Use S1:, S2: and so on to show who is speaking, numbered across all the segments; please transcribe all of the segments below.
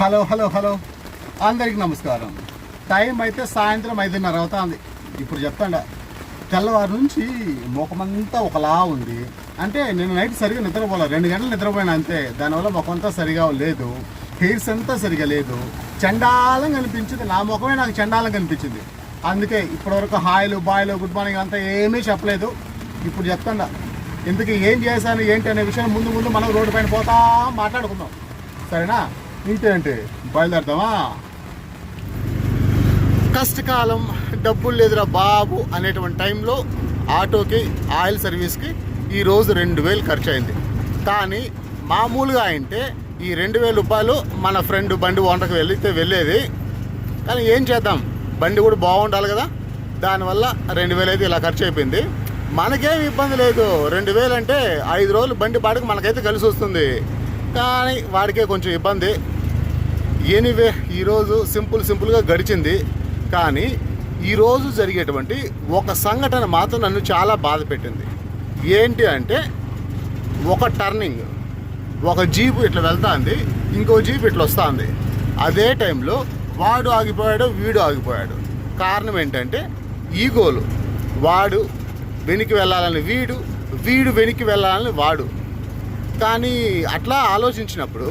S1: Hello hello hello. అందరికి నమస్కారం. Time అయితే సాయంత్రం ఐదున్నర అవుతుంది. ఇప్పుడు చెప్తాండ తెల్లవారు నుంచి ముఖమంతా ఒకలా ఉంది. అంటే నేను నైట్ సరిగా నిద్రపోలే రెండు గంటలు నిద్రపోయినా అంతే. దానివల్ల ముఖమంతా సరిగా లేదు హెయిర్స్ అంతా సరిగా లేదు. చండాలం కనిపించింది. నా ముఖమే నాకు చండాలం కనిపించింది. అందుకే ఇప్పటివరకు హాయ్లు బాయ్లు గుడ్ మార్నింగ్ అంతా ఏమీ చెప్పలేదు. ఇప్పుడు చెప్తాండ ఇందుకు ఏం చేశాను ఏంటి అనే విషయం ముందు ముందు మనం రోడ్డు పైన పోతా మాట్లాడుకుందాం. సరేనా? ఇంకేంటి బయలుదేరదామా? కష్టకాలం డబ్బులు లేదురా బాబు అనేటువంటి టైంలో ఆటోకి ఆయిల్ సర్వీస్కి ఈరోజు రెండు వేలు ఖర్చు అయింది కానీ మామూలుగా అంటే ఈ రెండు వేల రూపాయలు మన ఫ్రెండ్ బండి వంటకు వెళితే వెళ్ళేది. కానీ ఏం చేద్దాం? బండి కూడా బాగుండాలి కదా. దానివల్ల రెండు వేలు అయితే ఇలా ఖర్చు అయిపోయింది మనకేం ఇబ్బంది లేదు. రెండు వేలు అంటే ఐదు రోజులు బండి బాడికి మనకైతే కలిసి వస్తుంది కానీ వాడికే కొంచెం ఇబ్బంది. ఎనీవే ఈరోజు సింపుల్ సింపుల్గా గడిచింది. కానీ ఈరోజు జరిగేటువంటి ఒక సంఘటన మాత్రం నన్ను చాలా బాధ పెట్టింది. ఏంటి అంటే ఒక టర్నింగ్ ఒక జీపు ఇట్లా వెళ్తాంది ఇంకో జీప్ ఇట్లా వస్తుంది. అదే టైంలో వాడు ఆగిపోయాడు వీడు ఆగిపోయాడు. కారణం ఏంటంటే ఈగోలు. వాడు వెనక్కి వెళ్ళాలని వీడు వీడు వెనక్కి వెళ్ళాలని వాడు. కానీ అట్లా ఆలోచించినప్పుడు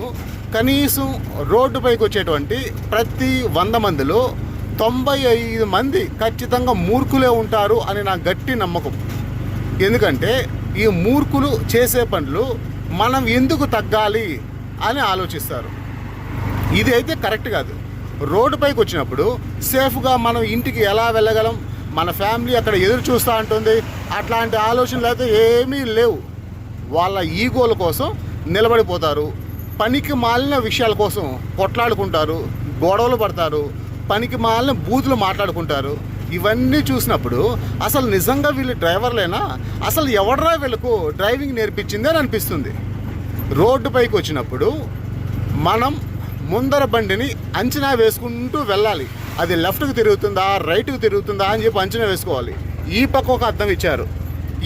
S1: కనీసం రోడ్డుపైకి వచ్చేటువంటి ప్రతి వంద మందిలో తొంభై ఐదు మంది ఖచ్చితంగా మూర్ఖులే ఉంటారు అని నా గట్టి నమ్మకం. ఎందుకంటే ఈ మూర్ఖులు చేసే పనులు మనం ఎందుకు తగ్గాలి అని ఆలోచిస్తారు. ఇది అయితే కరెక్ట్ కాదు. రోడ్డుపైకి వచ్చినప్పుడు సేఫ్గా మనం ఇంటికి ఎలా వెళ్ళగలం మన ఫ్యామిలీ అక్కడ ఎదురు చూస్తూ ఉంటుంది అట్లాంటి ఆలోచనలు అయితే ఏమీ లేవు. వాళ్ళ ఈగోల కోసం నిలబడిపోతారు. పనికి మాలిన విషయాల కోసం కొట్లాడుకుంటారు గొడవలు పడతారు పనికి మాలిన బూతులు మాట్లాడుకుంటారు. ఇవన్నీ చూసినప్పుడు అసలు నిజంగా వీళ్ళు డ్రైవర్లేనా? అసలు ఎవడరా వీళ్ళకు డ్రైవింగ్ నేర్పించింది అని అనిపిస్తుంది. రోడ్డు పైకి వచ్చినప్పుడు మనం ముందర బండిని అంచనా వేసుకుంటూ వెళ్ళాలి. అది లెఫ్ట్కి తిరుగుతుందా రైట్కి తిరుగుతుందా అని చెప్పి అంచనా వేసుకోవాలి. ఈ పక్క ఒక అర్థం ఇచ్చారు.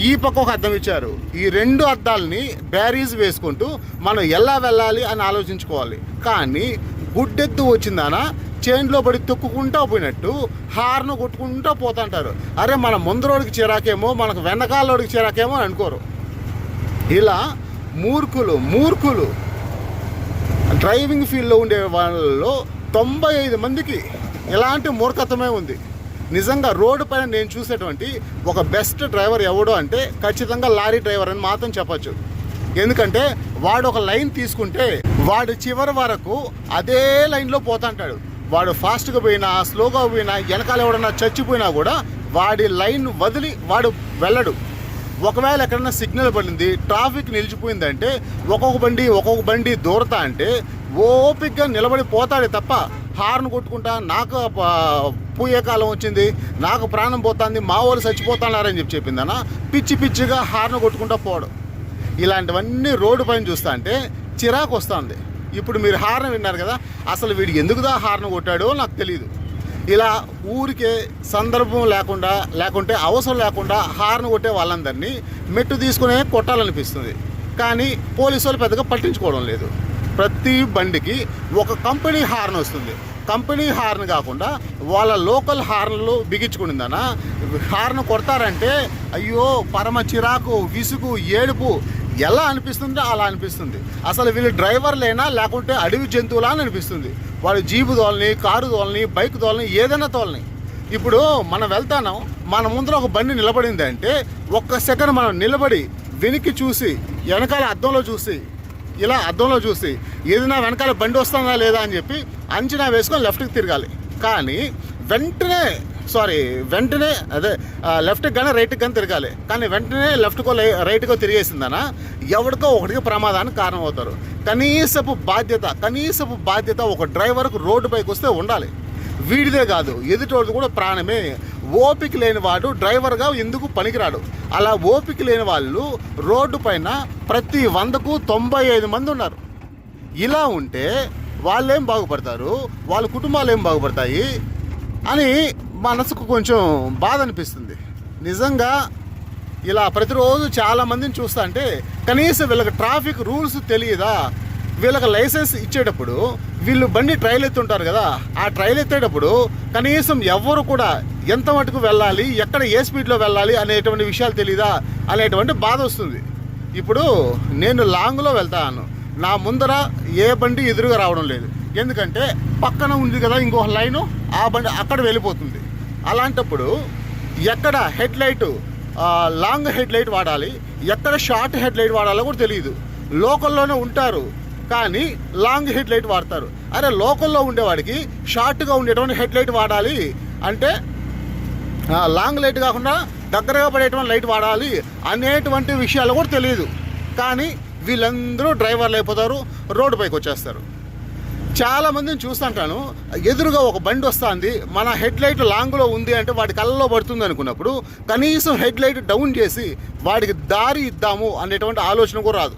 S1: ఈ పక్క ఒక అద్దం ఇచ్చారు. ఈ రెండు అద్దాలని బ్యారీజ్ వేసుకుంటూ మనం ఎలా వెళ్ళాలి అని ఆలోచించుకోవాలి. కానీ గుడ్డెత్తు వచ్చిందానా? చైన్లో పడి తొక్కుకుంటూ పోయినట్టు హార్న్ కొట్టుకుంటూ పోతుంటారు. అరే మన ముందరోడికి చిరాకేమో మనకు వెనకాలోడికి చిరాకేమో అని అనుకోరు. ఇలా మూర్ఖులు మూర్ఖులు డ్రైవింగ్ ఫీల్డ్లో ఉండే వాళ్ళలో తొంభై ఐదు మందికి ఎలాంటి మూర్ఖత్వమే ఉంది. నిజంగా రోడ్డు పైన నేను చూసేటువంటి ఒక బెస్ట్ డ్రైవర్ ఎవడో అంటే ఖచ్చితంగా లారీ డ్రైవర్ అని మాత్రం చెప్పచ్చు. ఎందుకంటే వాడు ఒక లైన్ తీసుకుంటే వాడు చివరి వరకు అదే లైన్లో పోతుంటాడు వాడు ఫాస్ట్గా పోయినా స్లోగా పోయినా వెనకాల ఎవడన్నా చచ్చిపోయినా కూడా వాడి లైన్ వదిలి వాడు వెళ్ళడు. ఒకవేళ ఎక్కడన్నా సిగ్నల్ పడింది ట్రాఫిక్ నిలిచిపోయిందంటే ఒక్కొక్క బండి ఒక్కొక్క బండి దూరతా అంటే ఓపిక్గా నిలబడి పోతాడే తప్ప హార్న్ కొట్టుకుంటా నాకు పోయే కాలం వచ్చింది. నాకు ప్రాణం పోతుంది మా వాళ్ళు చచ్చిపోతున్నారని చెప్పి చెప్పిందన్న. పిచ్చి పిచ్చిగా హార్న్ కొట్టుకుంటా పోవడం ఇలాంటివన్నీ రోడ్డు పైన చూస్తా అంటే చిరాకు వస్తుంది. ఇప్పుడు మీరు హార్న్ విన్నారు కదా అసలు వీడు ఎందుకుదా హార్న్ కొట్టాడో నాకు తెలియదు ఇలా ఊరికే సందర్భం లేకుండా లేకుంటే అవసరం లేకుండా హార్న్ కొట్టే వాళ్ళందరినీ మెట్టు తీసుకునే కొట్టాలనిపిస్తుంది. కానీ పోలీసు వాళ్ళు పెద్దగా పట్టించుకోవడం లేదు. ప్రతి బండికి ఒక కంపెనీ హార్న్ వస్తుంది. కంపెనీ హార్న్ కాకుండా వాళ్ళ లోకల్ హార్న్లు బిగించుకునిందన హార్న్ కొడతారంటే అయ్యో పరమ చిరాకు విసుగు ఏడుపు. ఎలా అనిపిస్తుందో అలా అనిపిస్తుంది. అసలు వీళ్ళు డ్రైవర్లేనా లేకుంటే అడవి జంతువులా అని అనిపిస్తుంది. వాళ్ళు జీపు తోలని కారు తోలని బైక్ తోలని ఏదైనా తోలని. ఇప్పుడు మనం వెళ్తాను మన ముందర ఒక బండి నిలబడింది అంటే ఒక్క సెకండ్ మనం నిలబడి వెనక్కి చూసి వెనకాల అద్దంలో చూసి ఇలా అద్దంలో చూసి ఏదైనా వెనకాల బండి వస్తుందా లేదా అని చెప్పి అంచనా వేసుకొని లెఫ్ట్కి తిరగాలి. కానీ వెంటనే సారీ వెంటనే అదే లెఫ్ట్కి కానీ రైట్కి కానీ తిరగాలి. కానీ వెంటనే లెఫ్ట్కో రైట్కో తిరిగేసిందనా ఎవరికో ఒకటికి ప్రమాదానికి కారణమవుతారు. కనీసపు బాధ్యత కనీసపు బాధ్యత ఒక డ్రైవర్కు రోడ్డు పైకి వస్తే ఉండాలి. వీడిదే కాదు ఎదుటోడిది కూడా ప్రాణమే ఓపిక లేని వాడు డ్రైవర్గా ఎందుకు పనికిరాడు? అలా ఓపిక లేని వాళ్ళు రోడ్డు పైన ప్రతి వందకు తొంభై ఐదు మంది ఉన్నారు. ఇలా ఉంటే వాళ్ళేం బాగుపడతారు? వాళ్ళ కుటుంబాలు ఏం బాగుపడతాయి? అని మనసుకు కొంచెం బాధ అనిపిస్తుంది. నిజంగా ఇలా ప్రతిరోజు చాలామందిని చూస్తా అంటే కనీసం వీళ్ళకి ట్రాఫిక్ రూల్స్ తెలియదా? వీళ్ళకి లైసెన్స్ ఇచ్చేటప్పుడు వీళ్ళు బండి ట్రైల్ ఎత్తుంటారు కదా ఆ ట్రైల్ ఎత్తేటప్పుడు కనీసం ఎవరు కూడా ఎంత మటుకు వెళ్ళాలి ఎక్కడ ఏ స్పీడ్లో వెళ్ళాలి అనేటువంటి విషయాలు తెలీదా అనేటువంటి బాధ వస్తుంది. ఇప్పుడు నేను లాంగ్లో వెళ్తాను. నా ముందర ఏ బండి ఎదురుగా రావడం లేదు. ఎందుకంటే పక్కన ఉంది కదా ఇంకో లైను ఆ బండి అక్కడ వెళ్ళిపోతుంది. అలాంటప్పుడు ఎక్కడ head light long head light వాడాలి ఎక్కడ షార్ట్ హెడ్ లైట్ వాడాలో కూడా తెలియదు. లోకల్లోనే ఉంటారు. కానీ లాంగ్ హెడ్ లైట్ వాడతారు. అరే లోకల్లో ఉండేవాడికి షార్ట్గా ఉండేటువంటి హెడ్ లైట్ వాడాలి అంటే లాంగ్ లైట్ కాకుండా దగ్గరగా పడేటువంటి లైట్ వాడాలి అనేటువంటి విషయాలు కూడా తెలియదు కానీ వీళ్ళందరూ డ్రైవర్లు అయిపోతారు రోడ్డు పైకి వచ్చేస్తారు. చాలామందిని చూస్తుంటాను ఎదురుగా ఒక బండి వస్తుంది మన హెడ్ లైట్ లాంగ్లో ఉంది అంటే వాడి కళ్ళలో పడుతుంది అనుకున్నప్పుడు కనీసం హెడ్ లైట్ డౌన్ చేసి వాడికి దారి ఇద్దాము అనేటువంటి ఆలోచన కూడా రాదు.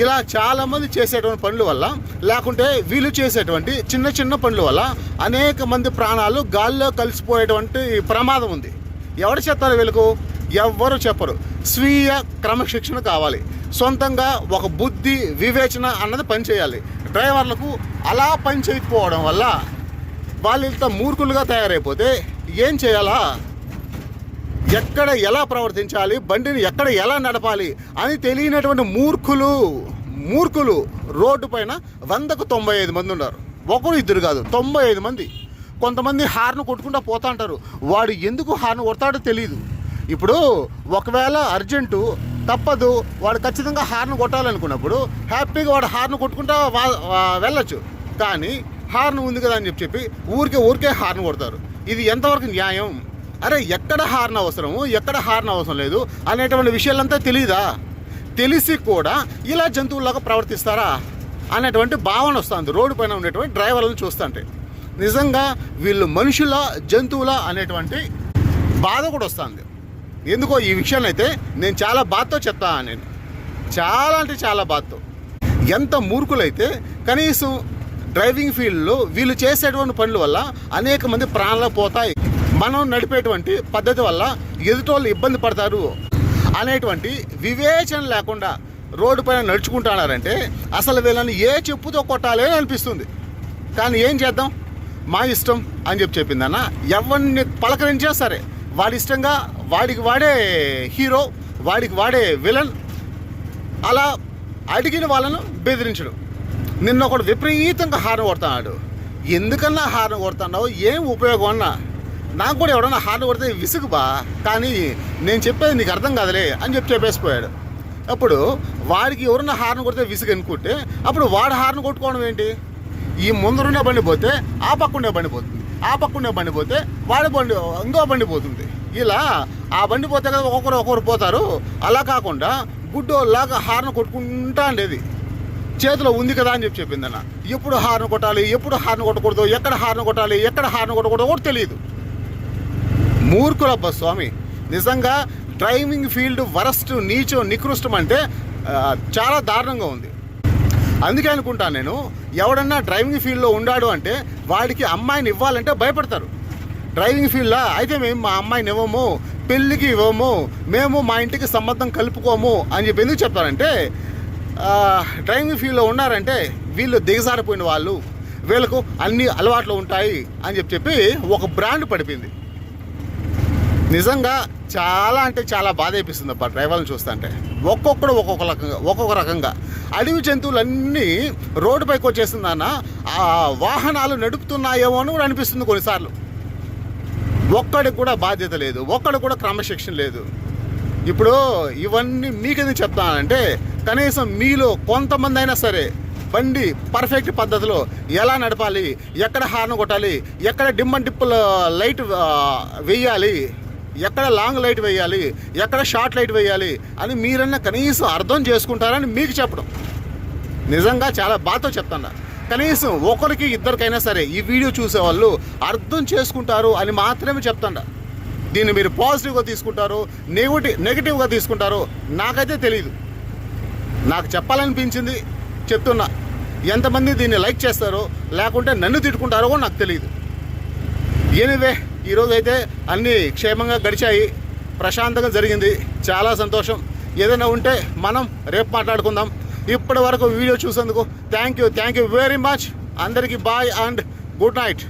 S1: ఇలా చాలామంది చేసేటువంటి పనుల వల్ల లేకుంటే వీళ్ళు చేసేటువంటి చిన్న చిన్న పనుల వల్ల అనేక మంది ప్రాణాలు గాల్లో కలిసిపోయేటువంటి ప్రమాదం ఉంది. ఎవరు చెప్తారు వీళ్ళకు? ఎవ్వరు చెప్పరు. స్వీయ క్రమశిక్షణ కావాలి. సొంతంగా ఒక బుద్ధి వివేచన అన్నది పనిచేయాలి డ్రైవర్లకు అలా పని చేయకపోవడం వల్ల వాళ్ళు ఇంత మూర్ఖులుగా తయారైపోతే ఏం చేయాలా? ఎక్కడ ఎలా ప్రవర్తించాలి బండిని ఎక్కడ ఎలా నడపాలి అని తెలియనటువంటి మూర్ఖులు మూర్ఖులు రోడ్డు పైన వందకు తొంభై ఐదు మంది ఉన్నారు. ఒకరు ఇద్దరు కాదు తొంభై ఐదు మంది. కొంతమంది హార్న్ కొట్టుకుంటూ పోతా అంటారు. వాడు ఎందుకు హార్న్ కొడతాడో తెలియదు ఇప్పుడు ఒకవేళ అర్జెంటు తప్పదు వాడు ఖచ్చితంగా హార్న్ కొట్టాలనుకున్నప్పుడు హ్యాపీగా వాడు హార్న్ కొట్టుకుంటా వా- వెళ్ళొచ్చు. కానీ హార్న్ ఉంది కదా అని చెప్పి చెప్పి ఊరికే ఊరికే హార్న్ కొడతారు. ఇది ఎంతవరకు న్యాయం? అరే ఎక్కడ హార్న్ అవసరము ఎక్కడ హార్న్ అవసరం లేదు అనేటువంటి విషయాలంతా తెలియదా తెలిసి కూడా ఇలా జంతువులాగా ప్రవర్తిస్తారా అనేటువంటి భావన వస్తుంది. రోడ్డు పైన ఉండేటువంటి డ్రైవర్లను చూస్తుంటే. నిజంగా వీళ్ళు మనుషుల జంతువుల అనేటువంటి బాధ కూడా వస్తుంది. ఎందుకో ఈ విషయాన్ని అయితే నేను చాలా బాధతో చెప్తాను నేను చాలా అంటే చాలా బాధతో. ఎంత మూర్ఖులైతే కనీసం డ్రైవింగ్ ఫీల్డ్లో వీళ్ళు చేసేటువంటి పనుల వల్ల అనేక మంది ప్రాణాలు పోతాయి. మనం నడిపేటువంటి పద్ధతి వల్ల ఎదుటోళ్ళు ఇబ్బంది పడతారు అనేటువంటి వివేచన లేకుండా రోడ్డు పైన నడుచుకుంటున్నారంటే అసలు వీళ్ళని ఏ చెప్పుతో కొట్టాలి అని అనిపిస్తుంది. కానీ ఏం చేద్దాం? మా ఇష్టం అని చెప్పి చెప్పిందన్న. ఎవరిని పలకరించా సరే వాడి ఇష్టంగా వాడికి వాడే హీరో వాడికి వాడే విలన్ అలా అడిగిన వాళ్ళను బెదిరించడం. నిన్న ఒకడు విపరీతంగా హారం కొడుతున్నాడు. ఎందుకన్నా హారం కొడుతున్నావు? ఏం ఉపయోగం అన్నా? నాకు కూడా ఎవడన్నా హార్న్ కొడితే విసుగు బా కానీ నేను చెప్పేది నీకు అర్థం కాదులే అని చెప్పి చెప్పేసిపోయాడు. అప్పుడు వాడికి ఎవరన్నా హార్న్ కొడితే విసుగు అనుకుంటే అప్పుడు వాడు హార్న్ కొట్టుకోవడం ఏంటి? ఈ ముందరుండే బండి పోతే ఆ పక్కుండే బండి పోతుంది. ఆ పక్కుండే బండి పోతే వాడి బండి ఇంకో బండి పోతుంది. ఇలా ఆ బండి పోతే కదా ఒక్కొక్కరు ఒక్కొక్కరు పోతారు. అలా కాకుండా గుడ్డోలాగా హార్న్ కొట్టుకుంటా ఉండేది. చేతిలో ఉంది కదా అని చెప్పి చెప్పిందన్న. ఎప్పుడు హార్న్ కొట్టాలి ఎప్పుడు హార్న్ కొట్టకూడదు ఎక్కడ హార్న్ కొట్టాలి ఎక్కడ హార్న్ కొట్టకూడదు కూడా తెలియదు. మూర్ఖులబ్బ స్వామి. నిజంగా డ్రైవింగ్ ఫీల్డ్ వరస్ట్ నీచో నికృష్టం అంటే చాలా దారుణంగా ఉంది. అందుకే అనుకుంటాను నేను ఎవడన్నా డ్రైవింగ్ ఫీల్డ్లో ఉండాడు అంటే వాడికి అమ్మాయిని ఇవ్వాలంటే భయపడతారు. డ్రైవింగ్ ఫీల్డ్లో? అయితే మేము మా అమ్మాయిని ఇవ్వము పెళ్ళికి ఇవ్వము మేము మా ఇంటికి సంబంధం కలుపుకోము అని చెప్పి ఎందుకు చెప్తారంటే డ్రైవింగ్ ఫీల్డ్లో ఉన్నారంటే వీళ్ళు దిగజారిపోయిన వాళ్ళు వీళ్ళకు అన్ని అలవాట్లు ఉంటాయి అని చెప్పి చెప్పి ఒక బ్రాండ్ పడిపోయింది. నిజంగా చాలా అంటే చాలా బాధ అనిపిస్తుంది అబ్బా డ్రైవర్లను చూస్తుంటే ఒక్కొక్కడు ఒక్కొక్క రకంగా ఒక్కొక్క రకంగా. అడవి జంతువులన్నీ రోడ్డుపైకి వచ్చేసిందన్న ఆ వాహనాలు నడుపుతున్నాయేమో అని కూడా అనిపిస్తుంది కొన్నిసార్లు. ఒక్కడికి కూడా బాధ్యత లేదు. ఒక్కడికి కూడా క్రమశిక్షణ లేదు. ఇప్పుడు ఇవన్నీ మీకెందుకు చెప్తానంటే కనీసం మీలో కొంతమంది అయినా సరే బండి పర్ఫెక్ట్ పద్ధతిలో ఎలా నడపాలి ఎక్కడ హార్న్ కొట్టాలి ఎక్కడ డిమ్ డిప్పుల లైట్ వేయాలి ఎక్కడ లాంగ్ లైట్ వేయాలి ఎక్కడ షార్ట్ లైట్ వేయాలి అని మీరన్నా కనీసం అర్థం చేసుకుంటారని మీకు చెప్పడం. నిజంగా చాలా బాధతో చెప్తాను కనీసం ఒకరికి ఇద్దరికైనా సరే ఈ వీడియో చూసేవాళ్ళు అర్థం చేసుకుంటారు అని మాత్రమే చెప్తాను దీన్ని మీరు పాజిటివ్గా తీసుకుంటారు నెగిటివ్ నెగిటివ్గా తీసుకుంటారు నాకైతే తెలియదు నాకు చెప్పాలనిపించింది చెప్తున్నా. ఎంతమంది దీన్ని లైక్ చేస్తారో లేకుంటే నన్ను తిట్టుకుంటారో కూడా నాకు తెలియదు ఎనివే ఈరోజు అయితే అన్నీ క్షేమంగా గడిచాయి. ప్రశాంతంగా జరిగింది. చాలా సంతోషం. ఏదైనా ఉంటే మనం రేపు మాట్లాడుకుందాం. ఇప్పటి వరకు వీడియో చూసేందుకు thank you. Thank you very much. అందరికీ బాయ్ అండ్ గుడ్ నైట్.